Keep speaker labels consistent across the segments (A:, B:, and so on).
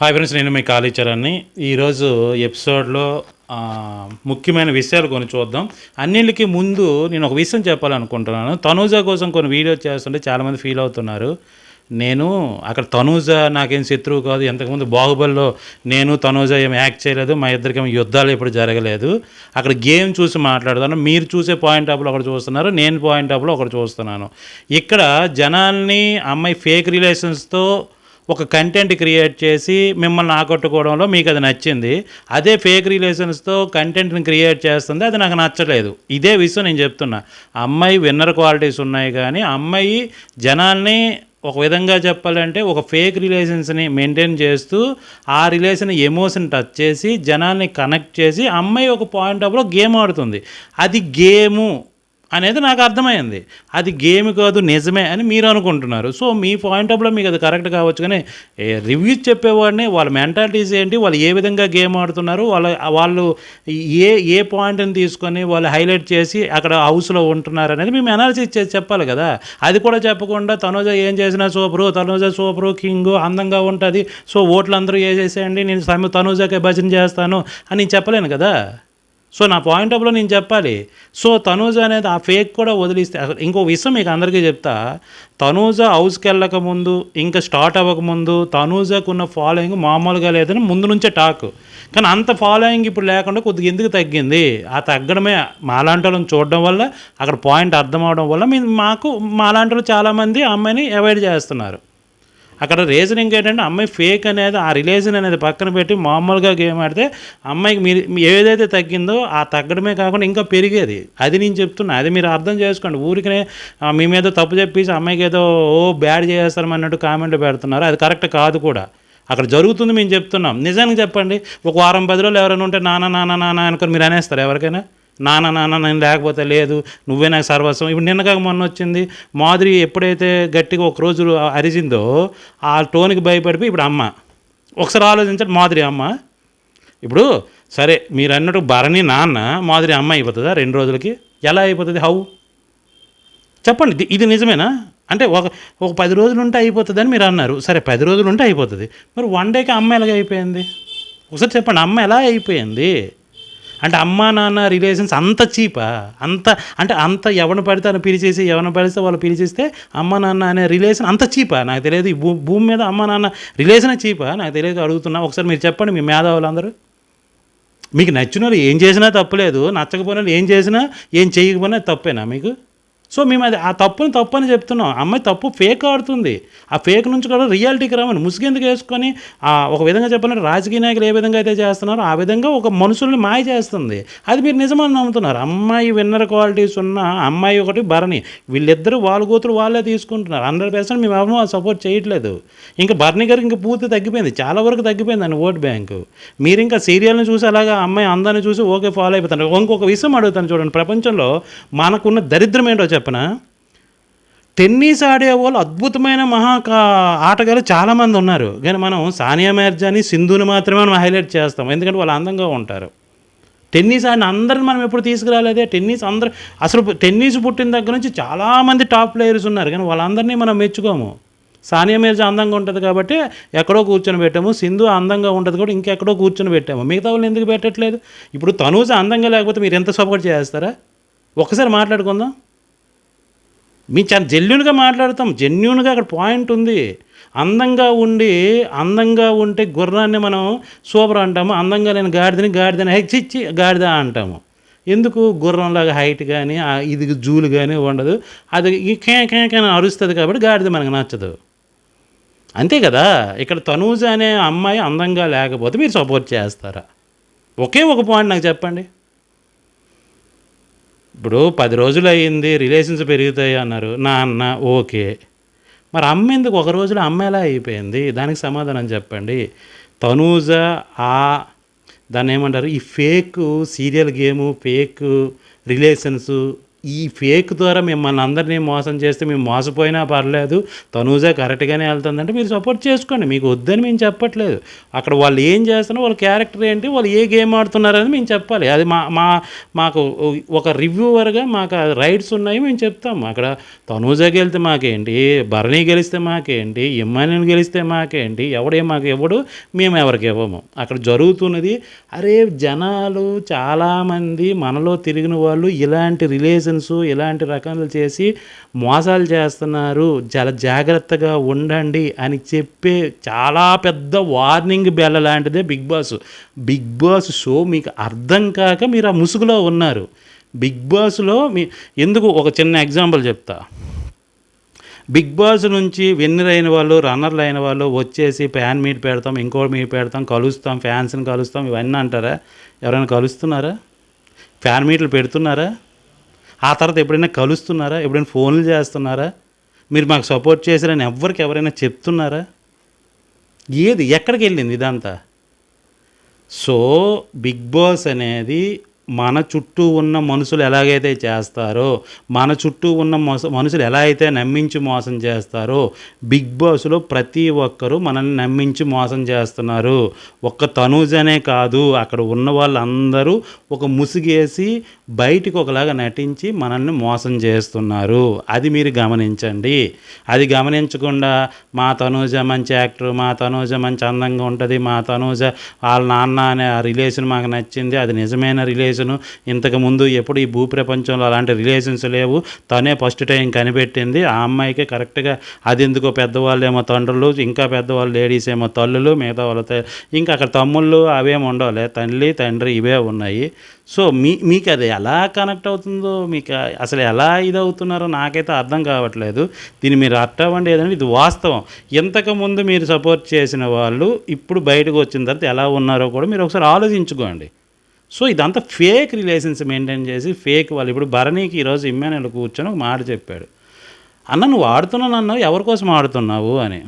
A: Hi friends నేను మీ కాళీచరాన్ని ఈరోజు ఎపిసోడ్లో ముఖ్యమైన విషయాలు కొన్ని చూద్దాం. అన్నింటికి ముందు నేను ఒక విషయం చెప్పాలనుకుంటున్నాను. తనూజ కోసం కొన్ని వీడియోస్ చేస్తుంటే చాలామంది ఫీల్ అవుతున్నారు. నేను అక్కడ తనూజ నాకేం శత్రువు కాదు. ఎంతకుముందు బాహుబలిలో నేను తనూజ ఏం యాక్ట్ చేయలేదు. మా ఇద్దరికి ఏమి యుద్ధాలు ఎప్పుడు జరగలేదు. అక్కడ గేమ్ చూసి మాట్లాడుతాను మీరు చూసే పాయింట్ ఆఫ్లో ఒకటి చూస్తున్నారు. నేను పాయింట్ ఆఫ్లో ఒకటి చూస్తున్నాను. ఇక్కడ జనాల్ని అమ్మాయి ఫేక్ రిలేషన్స్తో ఒక కంటెంట్ క్రియేట్ చేసి మిమ్మల్ని ఆకట్టుకోవడంలో మీకు అది నచ్చింది. అదే ఫేక్ రిలేషన్స్తో కంటెంట్ని క్రియేట్ చేస్తుంది అది నాకు నచ్చలేదు. ఇదే విషయం నేను చెప్తున్నా. అమ్మాయి విన్నర్ క్వాలిటీస్ ఉన్నాయి కానీ అమ్మాయి జనాల్ని ఒక విధంగా చెప్పాలంటే ఒక ఫేక్ రిలేషన్స్ని మెయింటైన్ చేస్తూ ఆ రిలేషన్ ఎమోషన్ టచ్ చేసి జనాల్ని కనెక్ట్ చేసి అమ్మాయి ఒక పాయింట్ ఆఫ్లో గేమ్ ఆడుతుంది. అది గేము అనేది నాకు అర్థమైంది. అది గేమ్ కాదు నిజమే అని మీరు అనుకుంటున్నారు. సో మీ పాయింట్ ఆఫ్లో మీకు అది కరెక్ట్ కావచ్చు కానీ రివ్యూస్ చెప్పేవాడిని వాళ్ళ మెంటాలిటీస్ ఏంటి వాళ్ళు ఏ విధంగా గేమ్ ఆడుతున్నారు వాళ్ళ వాళ్ళు ఏ ఏ పాయింట్ని తీసుకొని వాళ్ళు హైలైట్ చేసి అక్కడ హౌస్లో ఉంటున్నారు అనేది మేము అనాలిసిస్ చేసి చెప్పాలి కదా. అది కూడా చెప్పకుండా తనోజ ఏం చేసినా సూపరు తనోజ సూపరు కింగ్ అందంగా ఉంటుంది. సో ఓట్లు అందరూ వేసేసేయండి నేను సమ- భజన చేస్తాను అని చెప్పలేను కదా. సో నా పాయింట్ ఆఫ్లో నేను చెప్పాలి. సో తనూజ అనేది ఆ ఫేక్ కూడా వదిలిస్తే అసలు ఇంకో విషయం మీకు అందరికీ చెప్తా. తనూజ హౌస్కి వెళ్ళక ముందు ఇంకా స్టార్ట్ అవ్వకముందు తనూజకు ఉన్న ఫాలోయింగ్ మామూలుగా లేదని ముందు నుంచే టాక్ కానీ అంత ఫాలోయింగ్ ఇప్పుడు లేకుండా కొద్దిగా ఎందుకు తగ్గింది? ఆ తగ్గడమే మాలాంటి వాళ్ళని చూడడం వల్ల అక్కడ పాయింట్ అర్థం అవడం వల్ల మీ మాకు మాలాంటి వాళ్ళు చాలామంది అమ్మాయిని అవాయిడ్ చేస్తున్నారు. అక్కడ రీజనింగ్ ఏంటంటే అమ్మాయి ఫేక్ అనేది ఆ రిలేషన్ అనేది పక్కన పెట్టి మామూలుగా గేమ్ ఆడితే అమ్మాయికి మీరు మీ ఏదైతే తగ్గిందో ఆ తగ్గడమే కాకుండా ఇంకా పెరిగేది. అది నేను చెప్తున్నా. అది మీరు అర్థం చేసుకోండి. ఊరికనే మీ మీద తప్పు చెప్పేసి అమ్మాయికి ఏదో ఓ బ్యాడ్ చేస్తాం అన్నట్టు కామెంట్లు పెడుతున్నారు. అది కరెక్ట్ కాదు కూడా. అక్కడ జరుగుతుంది మేము చెప్తున్నాం. నిజానికి చెప్పండి. ఒక వారం పది రోజులు ఎవరైనా ఉంటే నానా నాన్న నానా అనుకుని మీరు అనేస్తారు ఎవరికైనా? నాన్న నాన్న నేను లేకపోతే లేదు నువ్వే నాకు సర్వస్వం. ఇప్పుడు నిన్నగా మొన్న వచ్చింది మాధురి ఎప్పుడైతే గట్టిగా ఒకరోజు అరిచిందో ఆ టోన్కి భయపడిపోయి ఇప్పుడు అమ్మ. ఒకసారి ఆలోచించండి మాధురి అమ్మ. ఇప్పుడు సరే మీరు అన్నట్టు భరణి నాన్న మాధురి అమ్మ అయిపోతుందా రెండు రోజులకి? ఎలా అయిపోతుంది? హౌ? చెప్పండి ఇది- ఇది నిజమేనా? అంటే ఒక ఒక పది రోజులు ఉంటే అయిపోతుందని మీరు అన్నారు. సరే పది రోజులు ఉంటే అయిపోతుంది. మరి వన్ డేకి అమ్మ ఎలాగ అయిపోయింది ఒకసారి చెప్పండి అమ్మ ఎలా అయిపోయింది? అంటే అమ్మ నాన్న రిలేషన్స్ అంత చీపా? అంత అంటే అంత ఎవరిని పడితే అని పిలిచేసి ఎవరిని పడితే వాళ్ళు పిలిచేస్తే అమ్మ నాన్న అనే రిలేషన్ అంత చీపా? నాకు తెలియదు ఈ భూ భూమి మీద అమ్మ నాన్న రిలేషన్ చీపా? నాకు తెలియదు అడుగుతున్నా. ఒకసారి మీరు చెప్పండి మీ మేధావులందరూ. మీకు నచ్చిన వాళ్ళు ఏం చేసినా తప్పులేదు నచ్చకపోయిన వాళ్ళు ఏం చేసినా ఏం చేయకపోయినా తప్పేనా మీకు? సో మేము అది ఆ తప్పుని తప్పు అని చెప్తున్నాం అమ్మాయి తప్పు ఫేక్ ఆడుతుంది. ఆ ఫేక్ నుంచి కూడా రియాలిటీకి రామని ముసుగెందుకు వేసుకొని ఆ ఒక విధంగా చెప్పాలంటే రాజకీయ నాయకులు ఏ విధంగా అయితే చేస్తున్నారో ఆ విధంగా ఒక మనుషుల్ని మాయ చేస్తుంది. అది మీరు నిజమని నమ్ముతున్నారు. అమ్మాయి విన్నర్ క్వాలిటీస్ ఉన్న అమ్మాయి ఒకటి భరణి. వీళ్ళిద్దరూ వాళ్ళ కూతురు వాళ్ళే తీసుకుంటున్నారు. హండ్రెడ్ పర్సెంట్ మేము ఎవరు సపోర్ట్ చేయట్లేదు. ఇంకా భరణి గారికి ఇంకా పూర్తి తగ్గిపోయింది. చాలా వరకు తగ్గిపోయిందండి ఓట్ బ్యాంకు. మీరు ఇంకా సీరియల్ని చూసి అలాగా అమ్మాయి అందాన్ని చూసి ఓకే ఫాలో అయిపోతారు. ఇంకొక విషయం అడుగుతాను చూడండి. ప్రపంచంలో మనకున్న దరిద్రం ఏంటో చెప్పనా? టెన్నిస్ ఆడే వాళ్ళు అద్భుతమైన మహా ఆటగాళ్ళు చాలామంది ఉన్నారు. కానీ మనం సానియా మిర్జాని సింధుని మాత్రమే మనం హైలైట్ చేస్తాం. ఎందుకంటే వాళ్ళు అందంగా ఉంటారు. టెన్నిస్ ఆడిన అందరిని మనం ఎప్పుడు తీసుకురాలేదే? టెన్నిస్ అందరు అసలు టెన్నిస్ పుట్టిన దగ్గర నుంచి చాలామంది టాప్ ప్లేయర్స్ ఉన్నారు. కానీ వాళ్ళందరినీ మనం మెచ్చుకోము. సానియా మిర్జా అందంగా ఉంటుంది కాబట్టి ఎక్కడో కూర్చొని పెట్టాము. సింధు అందంగా ఉంటుంది కూడా ఇంకెక్కడో కూర్చొని పెట్టాము. మిగతా వాళ్ళు ఎందుకు పెట్టట్లేదు? ఇప్పుడు తనూజ అందంగా లేకపోతే మీరు ఎంత సపోర్ట్ చేస్తారా? ఒకసారి మాట్లాడుకుందాం. మేము చాలా జెన్యున్గా మాట్లాడతాం. జెన్యున్గా అక్కడ పాయింట్ ఉంది. అందంగా ఉండి అందంగా ఉంటే గుర్రాన్ని మనం సూపర్ అంటాము. అందంగా లేని గాడిదని గాడిదని హెచ్చిచ్చి గాడిద అంటాము. ఎందుకు? గుర్రంలాగా హైట్ కానీ ఇది జూలు కానీ ఉండదు. అది ఈ కే కే కే అరుస్తుంది కాబట్టి గాడిద మనకు నచ్చదు. అంతే కదా? ఇక్కడ తనూజ అనే అమ్మాయి అందంగా లేకపోతే మీరు సపోర్ట్ చేస్తారా? ఒకే ఒక పాయింట్ నాకు చెప్పండి. ఇప్పుడు పది రోజులు అయ్యింది రిలేషన్స్ పెరుగుతాయి అన్నారు. నా అన్న ఓకే. మరి అమ్మ ఎందుకు ఒక రోజులో అమ్మ ఎలా అయిపోయింది? దానికి సమాధానం చెప్పండి. తనూజ ఆ దాన్ని ఏమంటారు? ఈ fake serial game fake relations ఈ ఫేక్ ద్వారా మిమ్మల్ని అందరినీ మోసం చేస్తే మేము మోసపోయినా పర్లేదు. తనూజా కరెక్ట్గానే వెళ్తుందంటే మీరు సపోర్ట్ చేసుకోండి. మీకు వద్దని మేము చెప్పట్లేదు. అక్కడ వాళ్ళు ఏం చేస్తున్నారు వాళ్ళ క్యారెక్టర్ ఏంటి వాళ్ళు ఏ గేమ్ ఆడుతున్నారని మేము చెప్పాలి. అది మా మా మాకు ఒక రివ్యూవర్గా మాకు రైట్స్ ఉన్నాయి మేము చెప్తాము. అక్కడ తనూజా గెలితే మాకేంటి భరణి గెలిస్తే మాకేంటి ఇమ్మానియన్ గెలిస్తే మాకేంటి ఎవడే మాకు ఇవ్వడు మేము ఎవరికి ఇవ్వము. అక్కడ జరుగుతున్నది అరే జనాలు చాలామంది మనలో తిరిగిన వాళ్ళు ఇలాంటి రిలేషన్స్ ఇలాంటి రకాలు చేసి మోసాలు చేస్తున్నారు. చాలా జాగ్రత్తగా ఉండండి అని చెప్పే చాలా పెద్ద వార్నింగ్ బెల్ల లాంటిదే Bigg Boss. Bigg Boss show మీకు అర్థం కాక మీరు ఆ ముసుగులో ఉన్నారు. బిగ్ బాస్లో మీ ఎందుకు ఒక చిన్న ఎగ్జాంపుల్ చెప్తా. బిగ్ బాస్ నుంచి విన్నర్ అయిన వాళ్ళు రన్నర్లు అయిన వాళ్ళు వచ్చేసి ఫ్యాన్ మీట్ పెడతాం ఇంకో మీట్ పెడతాం కలుస్తాం ఫ్యాన్స్ని కలుస్తాం ఇవన్నీ అంటారా? ఎవరైనా కలుస్తున్నారా? ఫ్యాన్ మీట్లు పెడుతున్నారా? ఆ తర్వాత ఎప్పుడైనా కలుస్తున్నారా? ఎప్పుడైనా ఫోన్లు చేస్తున్నారా? మీరు మాకు సపోర్ట్ చేశారని ఎవరికి ఎవరైనా చెప్తున్నారా? ఏది? ఎక్కడికి వెళ్ళింది ఇదంతా? సో బిగ్ బాస్ అనేది మన చుట్టూ ఉన్న మనుషులు ఎలాగైతే చేస్తారో మన చుట్టూ ఉన్న మోస మనుషులు ఎలా అయితే నమ్మించి మోసం చేస్తారో బిగ్ బాస్లో ప్రతి ఒక్కరూ మనల్ని నమ్మించి మోసం చేస్తున్నారు. ఒక్క తనూజనే కాదు అక్కడ ఉన్న వాళ్ళందరూ ఒక ముసుగేసి బయటికి ఒకలాగా నటించి మనల్ని మోసం చేస్తున్నారు. అది మీరు గమనించండి. అది గమనించకుండా మా తనూజ మంచి యాక్టర్ మా తనూజ మంచి అందంగా ఉంటుంది మా తనూజ వాళ్ళ నాన్న అనే ఆ రిలేషన్ మాకు నచ్చింది అది నిజమైన రిలేషను. ఇంతకు ముందు ఎప్పుడు ఈ భూ ప్రపంచంలో అలాంటి రిలేషన్స్ లేవు. తనే ఫస్ట్ టైం కనిపెట్టింది. ఆ అమ్మాయికి కరెక్ట్గా అది ఎందుకో పెద్దవాళ్ళు ఏమో తండ్రులు ఇంకా పెద్దవాళ్ళు లేడీస్ ఏమో తల్లులు మిగతా వాళ్ళతో ఇంకా అక్కడ తమ్ముళ్ళు అవేమి ఉండవులే. తల్లి తండ్రి ఇవే ఉన్నాయి. సో మీ మీకు అదే ఎలా కనెక్ట్ అవుతుందో మీకు అసలు ఎలా ఇది అవుతున్నారో నాకైతే అర్థం కావట్లేదు. దీన్ని మీరు అట్టవండి ఏదంటే ఇది వాస్తవం. ఇంతకుముందు మీరు సపోర్ట్ చేసిన వాళ్ళు ఇప్పుడు బయటకు వచ్చిన తర్వాత ఎలా ఉన్నారో కూడా మీరు ఒకసారి ఆలోచించుకోండి. సో ఇదంతా ఫేక్ రిలేషన్స్ మెయింటైన్ చేసి ఫేక్ వాళ్ళు ఇప్పుడు భరణికి ఈరోజు ఇమ్మానుయల్ కూర్చొని ఒక మాట చెప్పాడు. అన్న నువ్వు ఆడుతున్నాను అన్నావు ఎవరి కోసం ఆడుతున్నావు? అని.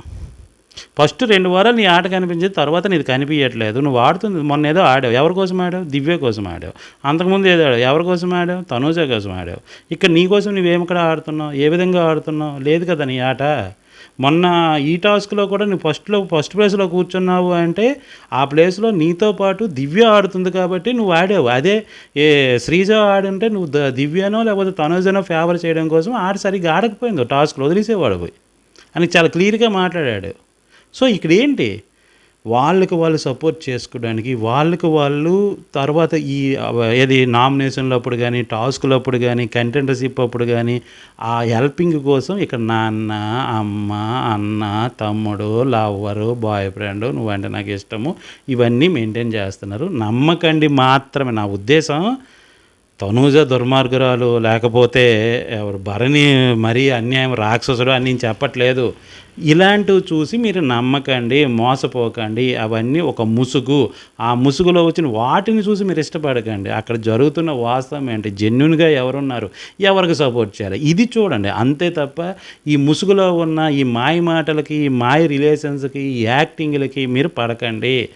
A: ఫస్ట్ రెండు వారాలు నీ ఆట కనిపించేది తర్వాత నీది కనిపించట్లేదు. నువ్వు ఆడుతుంది మొన్న ఏదో ఆడావు. ఎవరి కోసం ఆడావు? దివ్య కోసం ఆడావు. అంతకుముందు ఏదో ఆడావు? ఎవరి కోసం ఆడావు? తనూజ కోసం ఆడావు. ఇక్కడ నీ కోసం నువ్వేమి ఇక్కడ ఆడుతున్నావు? ఏ విధంగా ఆడుతున్నావు? లేదు కదా నీ ఆట. మొన్న ఈ టాస్క్లో కూడా నువ్వు ఫస్ట్లో ఫస్ట్ ప్లేస్లో కూర్చున్నావు అంటే ఆ ప్లేస్లో నీతో పాటు దివ్య ఆడుతుంది కాబట్టి నువ్వు ఆడావు. అదే ఏ శ్రీజ ఆడుంటే నువ్వు దివ్యనో లేకపోతే తనుజనో ఫేవర్ చేయడం కోసం ఆడ సరిగ్గా ఆడకపోయింది. టాస్క్లో వదిలేసేవాడు పోయి. అని చాలా క్లియర్గా మాట్లాడాడు. సో ఇక్కడ ఏంటి? వాళ్ళకి వాళ్ళు సపోర్ట్ చేసుకోవడానికి వాళ్ళకి వాళ్ళు తర్వాత ఈ ఏది నామినేషన్లు అప్పుడు కానీ టాస్కులు అప్పుడు కానీ కంటెంటర్షిప్ అప్పుడు కానీ ఆ హెల్పింగ్ కోసం ఇక్కడ నాన్న అమ్మ అన్న తమ్ముడు లవ్వరు బాయ్ ఫ్రెండ్ నువ్వంటే నాకు ఇష్టము ఇవన్నీ మెయింటైన్ చేస్తున్నారు. నమ్మకండి మాత్రమే నా ఉద్దేశం తనూజ దుర్మార్గురాలు లేకపోతే ఎవరు భరణి మరీ అన్యాయం రాక్షసుడు అని నేను చెప్పట్లేదు. ఇలాంటివి చూసి మీరు నమ్మకండి మోసపోకండి. అవన్నీ ఒక ముసుగు. ఆ ముసుగులో వచ్చిన వాటిని చూసి మీరు ఇష్టపడకండి. అక్కడ జరుగుతున్న వాస్తవం ఏంటి? జెన్యున్గా ఎవరున్నారు? ఎవరికి సపోర్ట్ చేయాలి? ఇది చూడండి. అంతే తప్ప ఈ ముసుగులో ఉన్న ఈ మాయ మాటలకి ఈ మాయ రిలేషన్స్కి ఈ యాక్టింగ్లకి మీరు పడకండి.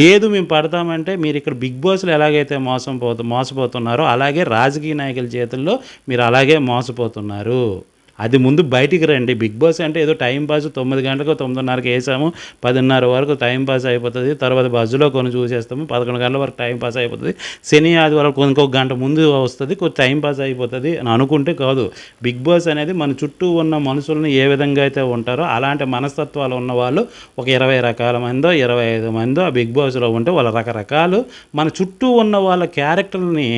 A: లేదు మేము పడతామంటే మీరు ఇక్కడ బిగ్ బాస్లో ఎలాగైతే మోసం పోతు మోసపోతున్నారో అలాగే రాజకీయ నాయకుల చేతుల్లో మీరు అలాగే మోసపోతున్నారు. అది ముందు బయటికి రండి. బిగ్ బాస్ అంటే ఏదో టైం పాస్ తొమ్మిది గంటలకు తొమ్మిదిన్నరకు వేసాము. పదిన్నర వరకు టైం పాస్ అయిపోతుంది. తర్వాత బస్సులో కొన్ని చూసేస్తాము. పదకొండు గంటల వరకు టైం పాస్ అయిపోతుంది. శని ఆదివారం ఇంకొక గంట ముందు వస్తుంది. కొంచెం టైం పాస్ అయిపోతుంది అని అనుకుంటే కాదు. బిగ్ బాస్ అనేది మన చుట్టూ ఉన్న మనుషులను ఏ విధంగా అయితే ఉంటారో అలాంటి మనస్తత్వాలు ఉన్న వాళ్ళు ఒక ఇరవై రకాల మందో ఇరవై ఐదు మందో ఆ బిగ్ బాస్లో ఉంటే వాళ్ళ రకరకాలు మన చుట్టూ ఉన్న వాళ్ళ క్యారెక్టర్ని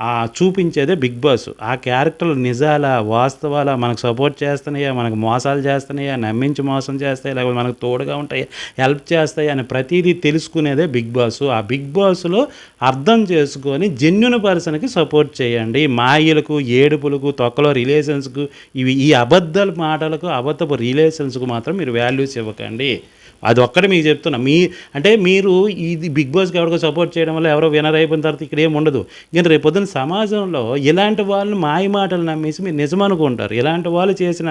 A: ఆ చూపించేదే బిగ్ బాస్. ఆ క్యారెక్టర్లు నిజాల వాస్తవాల మనకు సపోర్ట్ చేస్తున్నాయా మనకు మోసాలు చేస్తున్నాయా నమ్మించి మోసం చేస్తాయా లేకపోతే మనకు తోడుగా ఉంటాయి హెల్ప్ చేస్తాయి అని ప్రతిదీ తెలుసుకునేదే బిగ్ బాస్. ఆ బిగ్ బాస్లో అర్థం చేసుకొని జెన్యున్ పర్సన్కి సపోర్ట్ చేయండి. మాయలకు ఏడుపులకు తొక్కలో రిలేషన్స్కు ఇవి ఈ అబద్ధాల మాటలకు అబద్ధపు రిలేషన్స్కు మాత్రం మీరు వాల్యూస్ ఇవ్వకండి. అది ఒక్కటే మీకు చెప్తున్నా. మీ అంటే మీరు ఇది బిగ్ బాస్కి ఎవరికో సపోర్ట్ చేయడం వల్ల ఎవరో వినర్ అయిపోయిన తర్వాత ఇక్కడ ఏం ఉండదు. ఇంకా రేపొద్దున సమాజంలో ఇలాంటి వాళ్ళని మాయ మాటలు నమ్మేసి మీరు నిజం అనుకుంటారు ఇలాంటి వాళ్ళు చేసిన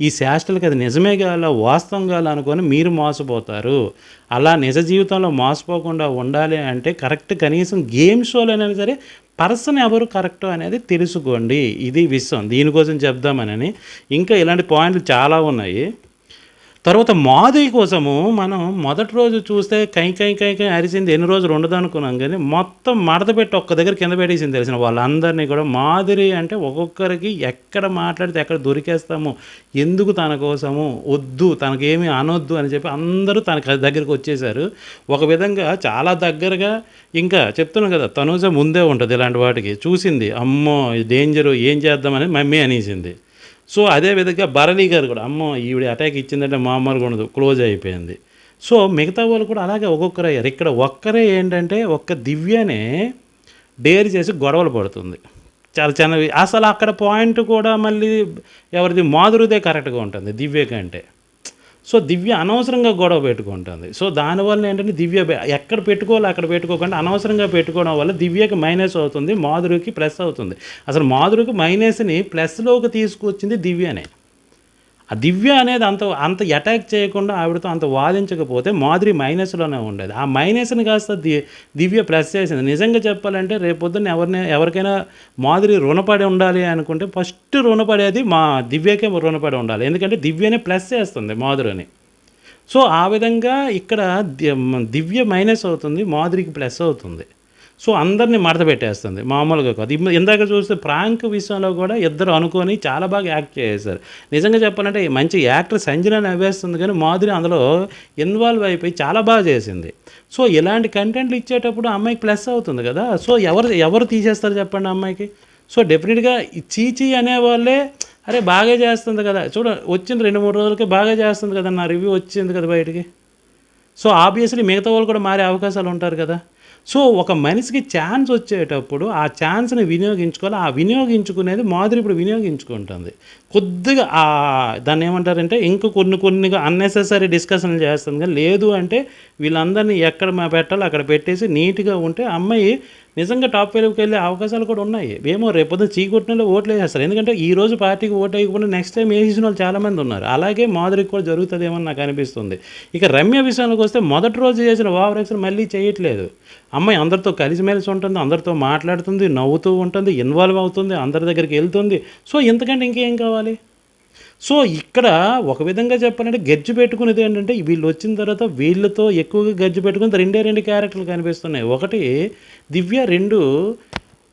A: ఈ శాస్త్రాలకి అది నిజమే కాల వాస్తవం కాల అనుకొని మీరు మోసపోతారు. అలా నిజ జీవితంలో మోసపోకుండా ఉండాలి అంటే కరెక్ట్ కనీసం గేమ్ షోలైనా సరే పర్సన్ ఎవరు కరెక్ట్ అనేది తెలుసుకోండి. ఇది విషయం దీనికోసం చెప్దామనని. ఇంకా ఇలాంటి పాయింట్లు చాలా ఉన్నాయి. తర్వాత మాధవి కోసము మనం మొదటి రోజు చూస్తే కై కై కై కై అరిసింది ఎన్ని రోజులు ఉండదు అనుకున్నాం కానీ మొత్తం మడత పెట్టి ఒక్క దగ్గర కింద పెట్టేసింది తెలిసిన వాళ్ళందరినీ కూడా. మాధురి అంటే ఒక్కొక్కరికి ఎక్కడ మాట్లాడితే ఎక్కడ దొరికేస్తాము ఎందుకు తన కోసము వద్దు తనకేమి అనొద్దు అని చెప్పి అందరూ తన దగ్గరికి వచ్చేసారు ఒక విధంగా చాలా దగ్గరగా ఇంకా చెప్తున్నాను కదా తనుజ ముందే ఉంటుంది ఇలాంటి వాటికి. చూసింది అమ్మో డేంజరు ఏం చేద్దామని మమ్మీ అనేసింది. సో అదే విధంగా భరణి గారు కూడా అమ్మో ఈవిడ అటాక్ ఇచ్చిందంటే మామూలుగా ఉండదు క్లోజ్ అయిపోయింది. సో మిగతా వాళ్ళు కూడా అలాగే ఒక్కొక్కరు అయ్యారు ఇక్కడ ఒక్కరే ఏంటంటే ఒక్క దివ్యనే డేర్ చేసి గొడవలు పడుతుంది. చాలా చిన్నవి అసలు అక్కడ పాయింట్ కూడా మళ్ళీ ఎవరిది మాధురిదే కరెక్ట్గా ఉంటుంది దివ్య కంటే. సో దివ్య అనవసరంగా గొడవ పెట్టుకుంటుంది. సో దానివల్ల ఏంటంటే దివ్య ఎక్కడ పెట్టుకోవాలి అక్కడ పెట్టుకోకుండా అనవసరంగా పెట్టుకోవడం వల్ల దివ్యకి మైనస్ అవుతుంది మాధురికి ప్లస్ అవుతుంది. అసలు మాధురికి మైనస్ని ప్లస్లోకి తీసుకొచ్చింది దివ్యనే. ఆ దివ్య అనేది అంత అంత అటాక్ చేయకుండా ఆవిడతో అంత వాదించకపోతే మాధురి మైనస్లోనే ఉండేది. ఆ మైనస్ని కాస్త ది దివ్య ప్లస్ చేసింది. నిజంగా చెప్పాలంటే రేపొద్దున ఎవరిని ఎవరికైనా మాధురి రుణపడి ఉండాలి అనుకుంటే ఫస్ట్ రుణపడేది మా దివ్యకే రుణపడి ఉండాలి. ఎందుకంటే దివ్యనే ప్లస్ చేస్తుంది మాధురిని. సో ఆ విధంగా ఇక్కడ దివ్య మైనస్ అవుతుంది మాధురికి ప్లస్ అవుతుంది. సో అందరినీ మడత పెట్టేస్తుంది. మామూలుగా కాదు. ఇందాక చూస్తే ప్రాంక్ విషయంలో కూడా ఇద్దరు అనుకొని చాలా బాగా యాక్ట్ చేశారు. నిజంగా చెప్పాలంటే మంచి యాక్టర్ సంజన నవ్వేస్తుంది కానీ మాధురి అందులో ఇన్వాల్వ్ అయిపోయి చాలా బాగా చేసింది. సో ఇలాంటి కంటెంట్లు ఇచ్చేటప్పుడు అమ్మాయికి ప్లస్ అవుతుంది కదా. సో ఎవరు ఎవరు తీసేస్తారు చెప్పండి అమ్మాయికి? సో డెఫినెట్గా ఈ అనే అనేవాళ్ళే అరే బాగా చేస్తుంది కదా. చూడ వచ్చిన రెండు మూడు రోజులకి బాగా చేస్తుంది కదా. నా రివ్యూ వచ్చింది కదా బయటికి. సో ఆబ్వియస్లీ మిగతా వాళ్ళు కూడా మారే అవకాశాలు ఉంటారు కదా. సో ఒక మనిషికి ఛాన్స్ వచ్చేటప్పుడు ఆ ఛాన్స్ని వినియోగించుకోవాలి. ఆ వినియోగించుకునేది మాదిరి ఇప్పుడు వినియోగించుకుంటుంది. కొద్దిగా ఆ దాన్ని ఏమంటారంటే ఇంక కొన్ని కొన్ని అన్నెసెసరీ డిస్కషన్లు చేస్తుంది. కానీ లేదు అంటే వీళ్ళందరినీ ఎక్కడ మా పెట్టాలో అక్కడ పెట్టేసి నీట్గా ఉంటే అమ్మాయి నిజంగా టాప్ ఫైవ్కి వెళ్ళే అవకాశాలు కూడా ఉన్నాయి. ఏమో రేపొద్దు చీకొట్టినలో ఓట్లు వేసేస్తారు. ఎందుకంటే ఈ రోజు పార్టీకి ఓటు వేయకపోతే నెక్స్ట్ టైం వేసిన వాళ్ళు చాలామంది ఉన్నారు. అలాగే మాధురికి కూడా జరుగుతుందేమో నాకు అనిపిస్తుంది. ఇక రమ్య విషయానికి వస్తే మొదటి రోజు చేసిన ఓవరాక్షన్ మళ్ళీ చేయట్లేదు. అమ్మాయి అందరితో కలిసిమెలిసి ఉంటుంది అందరితో మాట్లాడుతుంది నవ్వుతూ ఉంటుంది ఇన్వాల్వ్ అవుతుంది అందరి దగ్గరికి వెళ్తుంది. సో ఇంతకంటే ఇంకేం కావాలి? సో ఇక్కడ ఒక విధంగా చెప్పాలంటే గజ్జి పెట్టుకునేది ఏంటంటే వీళ్ళు వచ్చిన తర్వాత వీళ్ళతో ఎక్కువగా గజ్జి పెట్టుకుని రెండే రెండు క్యారెక్టర్లు కనిపిస్తున్నాయి. ఒకటి దివ్య రెండు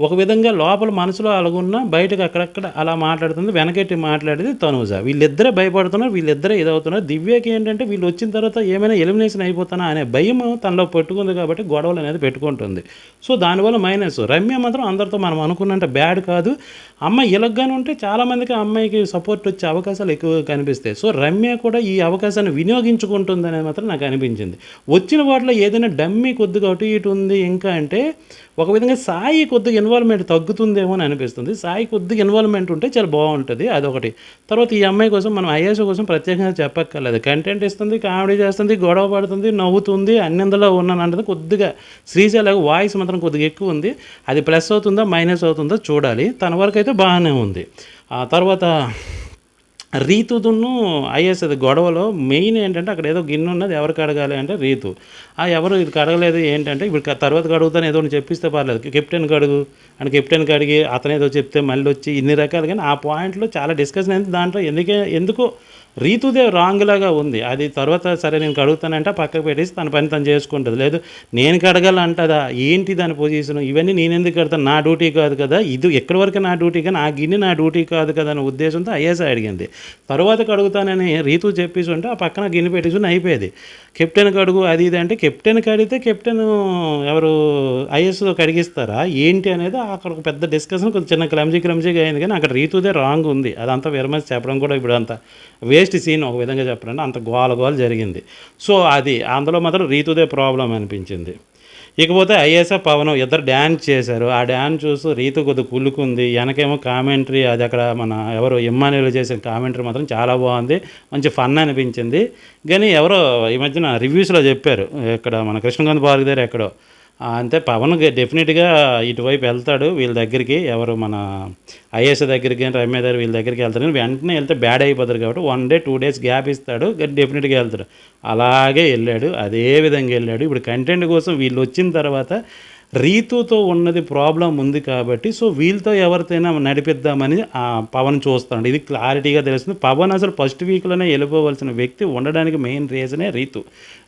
A: ఒక విధంగా లోపల మనసులో అలాగున్నా బయటకు అక్కడక్కడ అలా మాట్లాడుతుంది వెనకెట్టి మాట్లాడేది తనూజ. వీళ్ళిద్దరే భయపడుతున్నారు వీళ్ళిద్దరే ఇదవుతున్నారు. దివ్యకి ఏంటంటే వీళ్ళు వచ్చిన తర్వాత ఏమైనా ఎలిమినేషన్ అయిపోతానా అనే భయం తనలో పెట్టుకుంది కాబట్టి గొడవలు అనేది పెట్టుకుంటుంది. సో దానివల్ల మైనస్. రమ్య మాత్రం అందరితో మనం అనుకున్నంత బ్యాడ్ కాదు. అమ్మాయి ఇలాగానే ఉంటే చాలామందికి అమ్మాయికి సపోర్ట్ వచ్చే అవకాశాలు ఎక్కువగా కనిపిస్తాయి. సో రమ్య కూడా ఈ అవకాశాన్ని వినియోగించుకుంటుంది అనేది మాత్రం నాకు అనిపించింది. వచ్చిన వాటిలో ఏదైనా డమ్మీ కొద్దిగా అటు ఇటు ఉంది ఇంకా అంటే ఒక విధంగా సాయి కొద్దిగా ఇన్వాల్వ్మెంట్ తగ్గుతుందేమో అని అనిపిస్తుంది. సాయి కొద్దిగా ఇన్వాల్వ్మెంట్ ఉంటే చాలా బాగుంటుంది అదొకటి. తర్వాత ఈ అమ్మాయి కోసం మనం ఐఎస్ కోసం ప్రత్యేకంగా చెప్పక్కర్లేదు. కంటెంట్ ఇస్తుంది కామెడీ చేస్తుంది గొడవ పడుతుంది నవ్వుతుంది అన్నిందులో ఉన్నాను అంటే కొద్దిగా శ్రీశైలకు వాయిస్ మాత్రం కొద్దిగా ఎక్కువ ఉంది. అది ప్లస్ అవుతుందా మైనస్ అవుతుందో చూడాలి. తన వరకు అయితే బాగానే ఉంది. ఆ తర్వాత రీతుదును ఐఎస్ అది గొడవలో మెయిన్ ఏంటంటే అక్కడ ఏదో గిన్నె ఉన్నది ఎవరికి అడగాలి అంటే రీతు. ఆ ఎవరు ఇది కడగలేదు ఏంటంటే ఇప్పుడు తర్వాత కడుగుతాను ఏదో ఒకటి చెప్పిస్తే పర్లేదు. కెప్టెన్కి అడుగు అండ్ కెప్టెన్కి అడిగి అతను ఏదో చెప్తే మళ్ళీ వచ్చి ఇన్ని రకాలు కానీ ఆ పాయింట్లో చాలా డిస్కషన్ అయింది దాంట్లో. ఎందుకే ఎందుకో రీతుదే రాంగ్ లాగా ఉంది. అది తర్వాత సరే నేను కడుగుతానంటే పక్కకు పెట్టేసి తన పని తను చేసుకుంటుంది. లేదు నేను కడగాలంటదా? ఏంటి దాని పొజిషన్ ఇవన్నీ నేను ఎందుకు కడతాను? నా డ్యూటీ కాదు కదా. ఇది ఎక్కడి వరకు నా డ్యూటీ కానీ ఆ గిన్నె నా డ్యూటీ కాదు కదా అనే ఉద్దేశంతో ఐఏఎస్ అడిగింది. తర్వాత కడుగుతానని రీతు చెప్పేసి ఉంటే ఆ పక్కన గిన్నె పెట్టేసుకుని అయిపోయేది. కెప్టెన్ కడుగు అది ఇది అంటే కెప్టెన్ కడిగితే కెప్టెన్ ఎవరు ఐఎస్తో కడిగిస్తారా? ఏంటి అనేది అక్కడ ఒక పెద్ద డిస్కషన్ కొంచెం చిన్న క్లమ్జీ క్లమ్జీగా అయింది. కానీ అక్కడ రీతుదే రాంగ్ ఉంది. అదంతా విరమసి చెప్పడం కూడా ఇప్పుడు అంతా వేస్ట్ సీన్ ఒక విధంగా చెప్పాలంటే అంత గోల గోల జరిగింది. సో అది అందులో మాత్రం రీతుదే ప్రాబ్లం అనిపించింది. ఇకపోతే ఐఎస్ఎఫ్ పవన్ ఇద్దరు డ్యాన్స్ చేశారు. ఆ డ్యాన్స్ చూస్తూ రీతు కొద్దిగా కుళ్ళుకుంది. వెనకేమో కామెంటరీ అది అక్కడ మన ఎవరు ఇమ్మానుయల్ చేసిన కామెంటరీ మాత్రం చాలా బాగుంది. మంచి ఫన్ అనిపించింది. కానీ ఎవరో ఈ మధ్యన రివ్యూస్లో చెప్పారు. ఇక్కడ మన కృష్ణకాంత్ పార్క్ దగ్గర ఎక్కడో. అంతే పవన్ డెఫినెట్గా ఇటువైపు వెళ్తాడు వీళ్ళ దగ్గరికి. ఎవరు మన ఐఏఎస్ దగ్గరికి కానీ రమ్య దగ్గర వీళ్ళ దగ్గరికి వెళ్తాడు కానీ వెంటనే వెళ్తే బ్యాడ్ అయిపోతారు కాబట్టి one day two days gap ఇస్తాడు. డెఫినెట్గా వెళ్తాడు. అలాగే వెళ్ళాడు. అదే విధంగా వెళ్ళాడు. ఇప్పుడు కంటెంట్ కోసం వీళ్ళు వచ్చిన తర్వాత రీతుతో ఉన్నది ప్రాబ్లం ఉంది కాబట్టి సో వీళ్ళతో ఎవరితోనైనా నడిపిద్దామని ఆ పవన్ చూస్తున్నాడు ఇది క్లారిటీగా తెలుస్తుంది. పవన్ అసలు ఫస్ట్ వీక్లోనే వెళ్ళిపోవలసిన వ్యక్తి ఉండడానికి మెయిన్ రీజనే రీతు.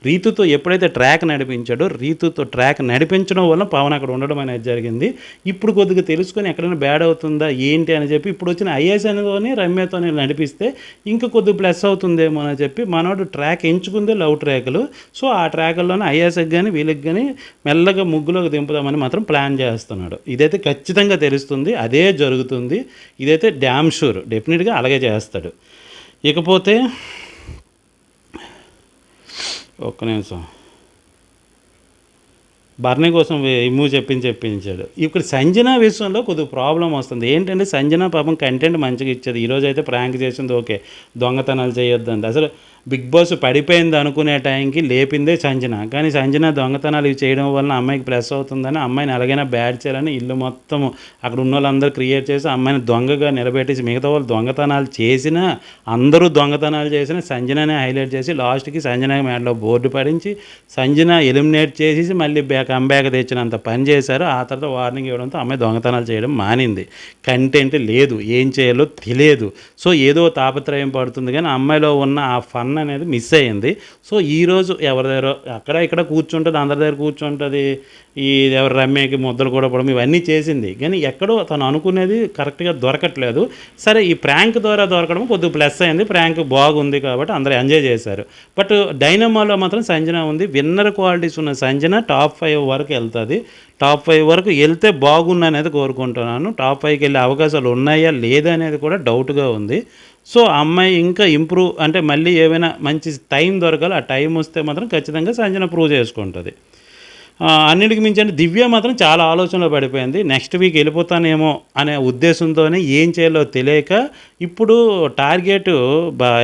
A: రీతుతో ఎప్పుడైతే ట్రాక్ నడిపించాడో రీతుతో ట్రాక్ నడిపించడం వల్ల పవన్ అక్కడ ఉండడం అనేది జరిగింది. ఇప్పుడు కొద్దిగా తెలుసుకొని ఎక్కడైనా బ్యాడ్ అవుతుందా ఏంటి అని చెప్పి ఇప్పుడు వచ్చిన ఐఎస్ఎన్తోనే రమ్యతోనే నడిపిస్తే ఇంకా కొద్దిగా ప్లస్ అవుతుందేమో అని చెప్పి మనోడు ట్రాక్ ఎంచుకుందే లవ్ ట్రాక్లు. సో ఆ ట్రాక్లోనే ఐఎస్ఎక్ కానీ వీళ్ళకి కానీ మెల్లగా ముగ్గులోకి దింపు చంపుదామని మాత్రం ప్లాన్ చేస్తున్నాడు. ఇదైతే ఖచ్చితంగా తెలుస్తుంది అదే జరుగుతుంది. ఇదైతే డ్యామ్ షూర్ డెఫినెట్గా అలాగే చేస్తాడు. ఇకపోతే ఒక్క నిమిషం. బర్నీ కోసం ఇమ్ము చెప్పించి చెప్పించాడు. ఇప్పుడు సంజన విషయంలో కొద్దిగా ప్రాబ్లం వస్తుంది. ఏంటంటే సంజన పాపం కంటెంట్ మంచిగా ఇచ్చేది. ఈరోజు అయితే ప్రాంక్ చేసింది ఓకే. దొంగతనాలు చేయొద్దండి అసలు బిగ్ బాస్ పడిపోయింది అనుకునే టైంకి లేపిందే సంజన. కానీ సంజన దొంగతనాలు ఇవి చేయడం వలన అమ్మాయికి ప్లస్ అవుతుందని అమ్మాయిని ఎలాగైనా బ్యాడ్ చేయాలని ఇల్లు మొత్తం అక్కడ ఉన్న వాళ్ళందరూ క్రియేట్ చేసి అమ్మాయిని దొంగగా నిలబెట్టేసి మిగతా వాళ్ళు దొంగతనాలు చేసినా అందరూ దొంగతనాలు చేసినా సంజననే హైలైట్ చేసి లాస్ట్కి సంజన మేడలో బోర్డు పడించి సంజన ఎలిమినేట్ చేసేసి మళ్ళీ బ్యాక్ అంబ్యాక్ తెచ్చినంత పని చేశారు. ఆ తర్వాత వార్నింగ్ ఇవ్వడంతో అమ్మాయి దొంగతనాలు చేయడం మానింది. కంటెంట్ లేదు ఏం చేయాలో తెలియదు. సో ఏదో తాపత్రయం పడుతుంది కానీ అమ్మాయిలో ఉన్న ఆ ఫన్ అనేది మిస్ అయ్యింది. సో ఈరోజు ఎవరి దగ్గర అక్కడ ఇక్కడ కూర్చుంటుంది అందరి దగ్గర కూర్చుంటుంది ఈ ఎవరి రమ్యకి ముద్దలు కూడా పడడం ఇవన్నీ చేసింది. కానీ ఎక్కడో తను అనుకునేది కరెక్ట్గా దొరకట్లేదు. సరే ఈ ప్రాంక్ ద్వారా దొరకడం కొద్దిగా ప్లస్ అయింది. ప్రాంక్ బాగుంది కాబట్టి అందరూ ఎంజాయ్ చేశారు. బట్ డైనమాలో మాత్రం సంజన ఉంది. విన్నర్ క్వాలిటీస్ ఉన్న సంజన టాప్ ఫైవ్ వరకు వెళ్తుంది. టాప్ ఫైవ్ వరకు వెళ్తే బాగుంది అనేది కోరుకుంటున్నాను. టాప్ ఫైవ్కి వెళ్ళే అవకాశాలు ఉన్నాయా లేదా అనేది కూడా డౌట్గా ఉంది. సో ఆ అమ్మాయి ఇంకా ఇంప్రూవ్ అంటే మళ్ళీ ఏమైనా మంచి టైం దొరకాలి ఆ టైం వస్తే మాత్రం ఖచ్చితంగా సంజన ప్రూవ్ చేసుకుంటుంది. అన్నిటికి మించి అంటే దివ్య మాత్రం చాలా ఆలోచనలో పడిపోయింది. నెక్స్ట్ వీక్ వెళ్ళిపోతానేమో అనే ఉద్దేశంతోనే ఏం చేయాలో తెలియక ఇప్పుడు టార్గెట్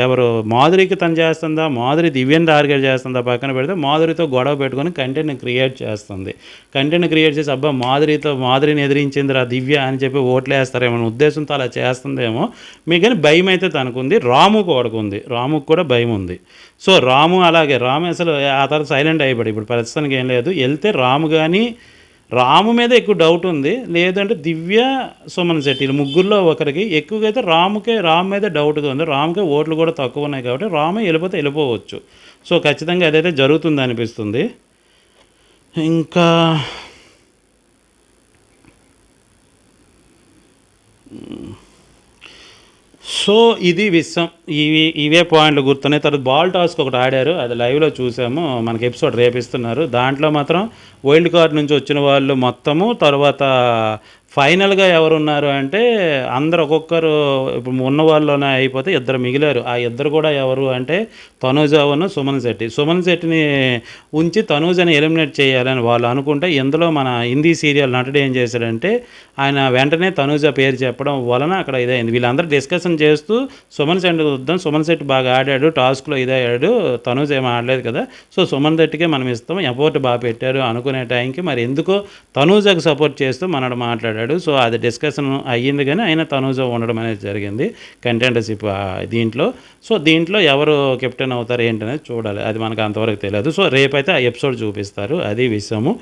A: ఎవరు మాధురికి తను చేస్తుందా మాధురి దివ్యని టార్గెట్ చేస్తుందా పక్కన పెడితే మాధురితో గొడవ పెట్టుకొని కంటెంట్ క్రియేట్ చేస్తుంది. కంటెంట్ క్రియేట్ చేసి అబ్బా మాధురితో మాధురిని ఎదిరించిందిరా దివ్య అని చెప్పి ఓట్లు వేస్తారేమో ఉద్దేశంతో అలా చేస్తుందేమో మీకు కానీ భయం అయితే తనకుంది. రాముకు వాడుకుంది రాముకు కూడా భయం ఉంది. సో రాము అలాగే రాము అసలు ఆ తర్వాత సైలెంట్ అయిపోయాడు. ఇప్పుడు ప్రస్తుతానికి ఏం లేదు. వెళ్తే రాము కానీ రాము మీద ఎక్కువ డౌట్ ఉంది. లేదంటే దివ్య సుమన్ శెట్టి ముగ్గురులో ఒకరికి ఎక్కువగా అయితే రాముకే రాము మీద డౌట్గా ఉంది. రాముకే ఓట్లు కూడా తక్కువ ఉన్నాయి కాబట్టి రామే వెళ్ళిపోతే వెళ్ళిపోవచ్చు. సో ఖచ్చితంగా అదైతే జరుగుతుంది అనిపిస్తుంది. ఇంకా సో ఇది విషయం ఇవి ఇవే పాయింట్లు గుర్తున్నాయి. తర్వాత బాల్ టాస్క్ ఒకటి ఆడారు. అది లైవ్లో చూసాము. మనకి ఎపిసోడ్ రేపిస్తున్నారు. దాంట్లో మాత్రం వైల్డ్ కార్డ్ నుంచి వచ్చిన వాళ్ళు మొత్తము తర్వాత ఫైనల్గా ఎవరున్నారు అంటే అందరు ఒక్కొక్కరు ఇప్పుడు ఉన్న వాళ్ళలోనే అయిపోతే ఇద్దరు మిగిలారు. ఆ ఇద్దరు కూడా ఎవరు అంటే తనూజాను సుమన్ శెట్టి. సుమన్ శెట్టిని ఉంచి తనూజని ఎలిమినేట్ చేయాలని వాళ్ళు అనుకుంటే ఇందులో మన హిందీ సీరియల్ నటుడు ఏం చేశాడంటే ఆయన వెంటనే తనూజ పేరు చెప్పడం వలన అక్కడ ఇదైంది. వీళ్ళందరూ డిస్కషన్ చేస్తూ సుమన్ శెట్టి వద్దాం సుమన్ శెట్టి బాగా ఆడాడు టాస్క్లో ఇదయ్యాడు తనూజ ఏం ఆడలేదు కదా. సో సుమన్ శెట్టికే మనం ఇస్తాం ఎఫోర్ట్ బాగా పెట్టారు అనుకునే టైంకి మరి ఎందుకో తనూజకు సపోర్ట్ చేస్తూ మనడు మాట్లాడాడు. సో అది డిస్కషన్ అయ్యింది కానీ ఆయన తనూజ ఉండడం అనేది జరిగింది. కంటెంటర్షిప్ దీంట్లో. సో దీంట్లో ఎవరు కెప్టెన్ అవుతారు ఏంటనేది చూడాలి. అది మనకు అంతవరకు తెలియదు. సో రేపైతే ఆ ఎపిసోడ్ చూపిస్తారు. అది విషయము.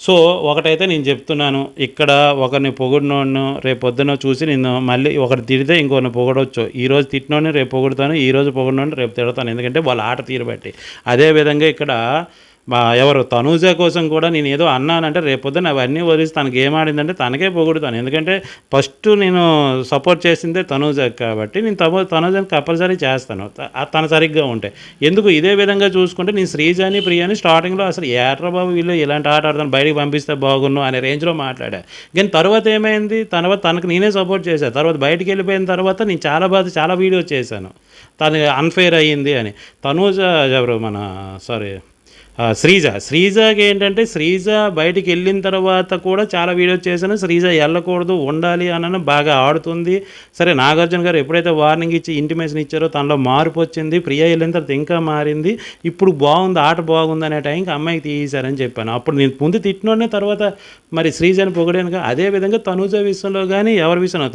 A: సో ఒకటైతే నేను చెప్తున్నాను. ఇక్కడ ఒకరిని పొగిడినోడ్ను రేపు పొద్దున చూసి నేను మళ్ళీ ఒకటి తిడితే ఇంకొకరిని పొగడవచ్చు ఈ రోజు తిట్టినోడిని రేపు పొగుడుతాను ఈ రోజు పొగిడినోడిని రేపు తిడతాను. ఎందుకంటే వాళ్ళ ఆట తీరు బట్టి. అదేవిధంగా ఇక్కడ ఎవరు తనూజ కోసం కూడా నేను ఏదో అన్నానంటే రేపొద్దున అవన్నీ వదిలేసి తనకి ఏమాడిందంటే తనకే పొగుడుతాను. ఎందుకంటే ఫస్ట్ నేను సపోర్ట్ చేసిందే తనూజ కాబట్టి నేను తమ తనూజని కంపల్సరీ చేస్తాను. తన సరిగ్గా ఉంటే. ఎందుకు ఇదే విధంగా చూసుకుంటే నేను శ్రీజాని ప్రియాని స్టార్టింగ్లో అసలు ఎర్రబాబు వీళ్ళు ఇలాంటి ఆట ఆడతాను బయటికి పంపిస్తే బాగున్ను అనే రేంజ్లో మాట్లాడా. కానీ తర్వాత ఏమైంది? తర్వాత తనకు నేనే సపోర్ట్ చేశాను తర్వాత బయటికి వెళ్ళిపోయిన తర్వాత నేను చాలా బాధ చాలా వీడియోస్ చేశాను. తను అన్ఫేర్ అయ్యింది అని. తనూజ ఎవరు? మన సారీ శ్రీజ. శ్రీజకి ఏంటంటే శ్రీజ బయటికి వెళ్ళిన తర్వాత కూడా చాలా వీడియోస్ చేశాను. శ్రీజ వెళ్ళకూడదు ఉండాలి అని బాగా ఆడుతుంది. సరే నాగార్జున గారు ఎప్పుడైతే వార్నింగ్ ఇచ్చి ఇంటిమేషన్ ఇచ్చారో తనలో మార్పు వచ్చింది. ప్రియ వెళ్ళిన తర్వాత ఇంకా మారింది. ఇప్పుడు బాగుంది ఆట బాగుంది అనే టైంకి అమ్మాయికి తీసారని చెప్పాను. అప్పుడు నేను ముందు తిట్టినోడనే తర్వాత మరి శ్రీజని పొగిడాను అదే విధంగా తనూజ విషయంలో కానీ ఎవరి విషయంలో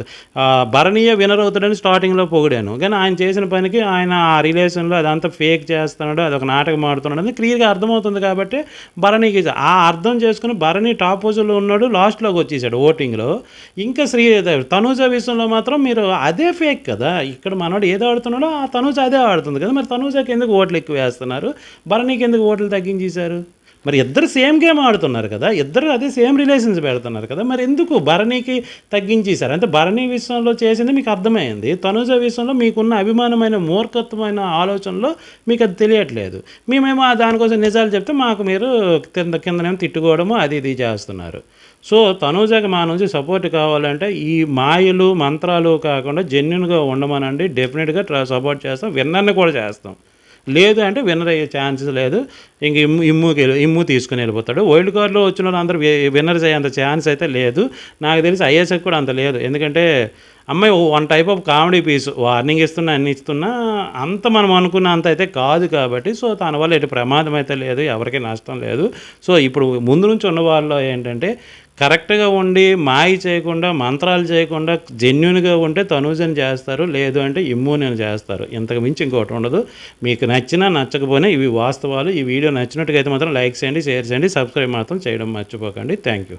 A: భరణీయ వినర్ అవుతాడని స్టార్టింగ్లో పొగిడాను. కానీ ఆయన చేసిన పనికి ఆయన ఆ రిలేషన్లో అదంతా ఫేక్ చేస్తున్నాడు అదొక నాటకం ఆడుతున్నాడు అని క్లియర్గా అర్థం అర్థమవుతుంది కాబట్టి భరణికి ఆ అర్థం చేసుకుని భరణి టాప్ పొజిషన్లో ఉన్నాడు లాస్ట్లోకి వచ్చేసాడు ఓటింగ్లో. ఇంకా శ్రీ తనూజ విషయంలో మాత్రం మీరు అదే ఫేక్ కదా. ఇక్కడ మనోడు ఏదో ఆడుతున్నాడో ఆ తనూజ అదే ఆడుతుంది కదా. మరి తనూజకి ఎందుకు ఓట్లు ఎక్కువ వేస్తున్నారు? భరణికి ఎందుకు ఓట్లు తగ్గించేశారు? మరి ఇద్దరు సేమ్ గేమ్ ఆడుతున్నారు కదా ఇద్దరు అదే సేమ్ రిలేషన్స్ పెడుతున్నారు కదా మరి ఎందుకు భరణికి తగ్గించేశారు? అంటే భరణి విషయంలో చేసింది మీకు అర్థమైంది. తనుజ విషయంలో మీకున్న అభిమానమైన మూర్ఖత్వమైన ఆలోచనలో మీకు అది తెలియట్లేదు. మేమేమో దానికోసం నిజాలు చెప్తే మాకు మీరు కింద కిందనేమో తిట్టుకోవడము అది ఇది చేస్తున్నారు. సో తనుజకి మా నుంచి సపోర్ట్ కావాలంటే ఈ మాయలు మంత్రాలు కాకుండా జెన్యున్గా ఉండమనండి. డెఫినెట్గా సపోర్ట్ చేస్తాం. విన్నర్ని కూడా చేస్తాం. లేదు అంటే విన్నర్ అయ్యే ఛాన్సెస్ లేదు. ఇంక ఇమ్ము ఇమ్ముకి వెళ్ళి- ఇమ్ము తీసుకుని వెళ్ళిపోతాడు. వైల్డ్ కార్డ్లో వచ్చిన వాళ్ళు అందరూ విన్నర్స్ అయ్యేంత ఛాన్స్ అయితే లేదు. నాకు తెలిసి ఐఎస్ఎక్ కూడా అంత లేదు. ఎందుకంటే అమ్మాయి one type of comedy piece warning ఇస్తున్నా అన్ని ఇస్తున్నా అంత మనం అనుకున్న అంత అయితే కాదు కాబట్టి సో తన వల్ల ఎటు ప్రమాదం అయితే లేదు ఎవరికి నష్టం లేదు. సో ఇప్పుడు ముందు నుంచి ఉన్న వాళ్ళు ఏంటంటే కరెక్ట్గా ఉండి మాయి చేయకుండా మంత్రాలు చేయకుండా జెన్యున్గా ఉంటే తనూజని చేస్తారు లేదు అంటే ఇమ్యూని చేస్తారు. ఇంతకు మించి ఇంకోటి ఉండదు. మీకు నచ్చినా నచ్చకపోయినా ఇవి వాస్తవాలు. ఈ వీడియో నచ్చినట్టుగా అయితే మాత్రం లైక్ చేయండి షేర్ చేయండి సబ్స్క్రైబ్ మాత్రం చేయడం మర్చిపోకండి. Thank you.